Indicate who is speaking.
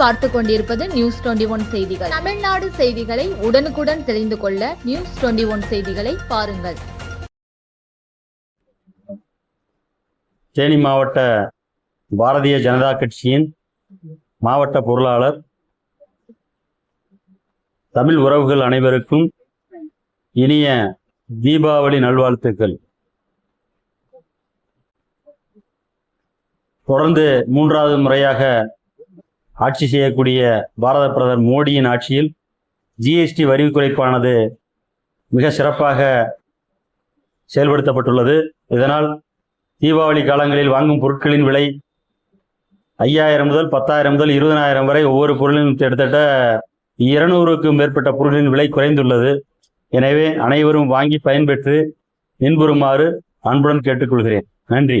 Speaker 1: பார்த்து கொண்டிருப்பது news twenty one செய்திகள். தமிழ்நாடு செய்திகளை உடனுக்குடன் தெரிந்து கொள்ள நியூஸ் டுவெண்டி ஒன் செய்திகளை பாருங்கள்.
Speaker 2: தேனி மாவட்ட பாரதிய ஜனதா கட்சியின் மாவட்ட பொருளாளர் தமிழ் உறவுகள் அனைவருக்கும் இனிய தீபாவளி நல்வாழ்த்துக்கள். தொடர்ந்து மூன்றாவது முறையாக ஆட்சி செய்யக்கூடிய பாரத பிரதமர் மோடியின் ஆட்சியில் ஜிஎஸ்டி வரி குறைப்பானது மிக சிறப்பாக செயல்படுத்தப்பட்டுள்ளது. இதனால் தீபாவளி காலங்களில் வாங்கும் பொருட்களின் விலை ஐயாயிரம் முதல் பத்தாயிரம் முதல் இருபதனாயிரம் வரை ஒவ்வொரு பொருளிலும் கிட்டத்தட்ட இருநூறுக்கும் மேற்பட்ட பொருட்களின் விலை குறைந்துள்ளது. எனவே அனைவரும் வாங்கி பயன்பெற்று இன்புறுமாறு அன்புடன் கேட்டுக்கொள்கிறேன். நன்றி.